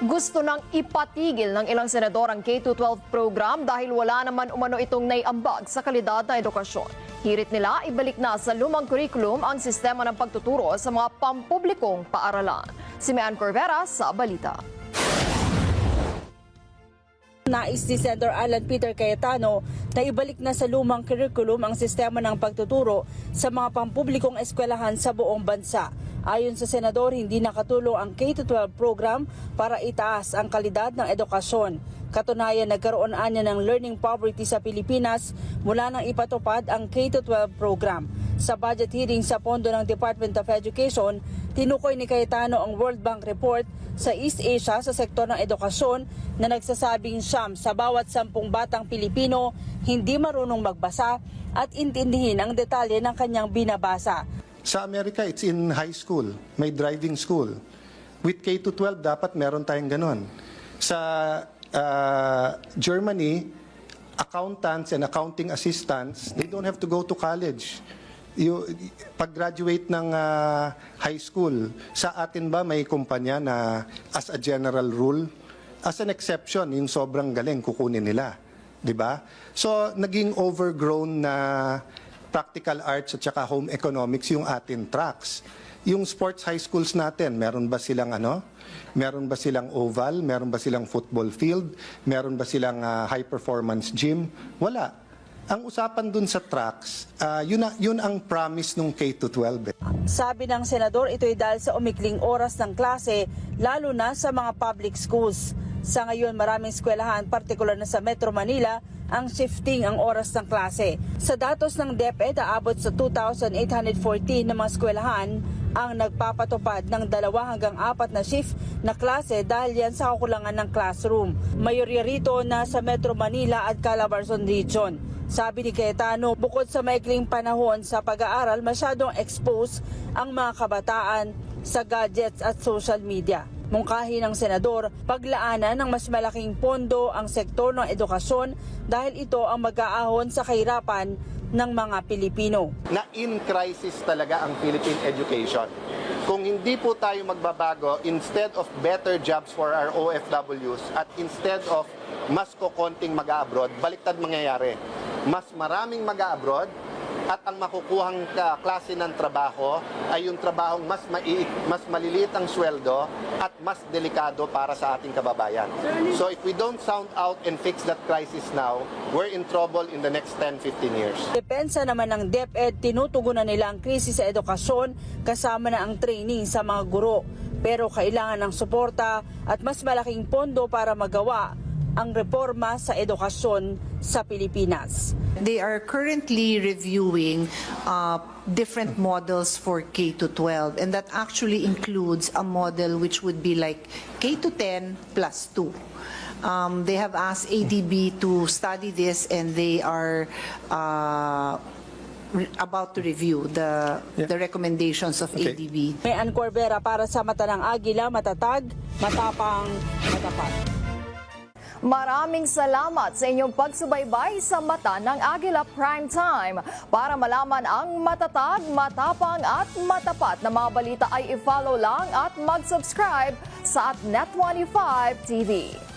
Gusto nang ipatigil ng ilang senador ang K-12 program dahil wala naman umano itong naiambag sa kalidad na edukasyon. Hirit nila ibalik na sa lumang curriculum ang sistema ng pagtuturo sa mga pampublikong paaralan. Si Mean Corvera sa Balita. Nais ni Senator Alan Peter Cayetano na ibalik na sa lumang curriculum ang sistema ng pagtuturo sa mga pampublikong eskwelahan sa buong bansa. Ayon sa senador, hindi nakatulong ang K-12 program para itaas ang kalidad ng edukasyon. Katunayan, nagkaroon anya ng learning poverty sa Pilipinas mula nang ipatupad ang K-12 program. Sa budget hearing sa pondo ng Department of Education, tinukoy ni Cayetano ang World Bank report sa East Asia sa sektor ng edukasyon na nagsasabing siyam sa bawat sampung batang Pilipino hindi marunong magbasa at intindihin ang detalye ng kanyang binabasa. Sa Amerika, it's in high school. May driving school. With K-12, dapat meron tayong ganon. Sa uh, Germany, accountants and accounting assistants, they don't have to go to college. You, pag-graduate ng uh, high school, sa atin ba may kumpanya na as a general rule, as an exception, yung sobrang galing, kukunin nila. 'di ba? So, naging overgrown na practical arts at saka home economics yung atin tracks. Yung sports high schools natin, meron ba silang ano? Meron ba silang oval? Meron ba silang football field? Meron ba silang ah, high performance gym? Wala. Ang usapan dun sa tracks, ah, yun, yun ang promise nung K-12. Eh. Sabi ng senador, ito'y dahil sa umikling oras ng klase, lalo na sa mga public schools. Sa ngayon, maraming eskwelahan, partikular na sa Metro Manila, ang shifting ang oras ng klase. Sa datos ng DepEd, aabot sa 2,814 na mga eskwelahan ang nagpapatupad ng dalawa hanggang apat na shift na klase dahil yan sa kakulangan ng classroom. Mayorya rito na sa Metro Manila at Calabarzon Region. Sabi ni Cayetano, bukod sa maikling panahon sa pag-aaral, masyadong expose ang mga kabataan sa gadgets at social media. Mungkahi ng senador, paglaanan ng mas malaking pondo ang sektor ng edukasyon dahil ito ang mag-aahon sa kahirapan ng mga Pilipino. na in crisis talaga ang Philippine education. Kung hindi po tayo magbabago, instead of better jobs for our OFWs at instead of mas kukonting mag-abroad, baliktad mangyayari. Mas maraming mag-abroad at ang makukuhang ka- klase ng trabaho ay yung trabahong mas, mai- mas maliliit ang sweldo at mas delikado para sa ating kababayan. So if we don't sound out and fix that crisis now, we're in trouble in the next 10-15 years. Depensa naman ng DepEd, tinutugunan nila ang krisis sa edukasyon kasama na ang training sa mga guro. Pero kailangan ng suporta at mas malaking pondo para magawa ang reforma sa edukasyon sa Pilipinas. They are currently reviewing uh, different models for K to 12, and that actually includes a model which would be like K to 10 plus 2. Um, they have asked ADB to study this, and they are uh, re- about to review the the recommendations of Okay. ADB. May Ann Corvera para sa mata ng Agila, matatag, matapang, matapat. Maraming salamat sa inyong pagsubaybay sa Mata ng Agila Prime Time. Para malaman ang matatag, matapang at matapat na mga balita ay i-follow lang at mag-subscribe sa at Net25 TV.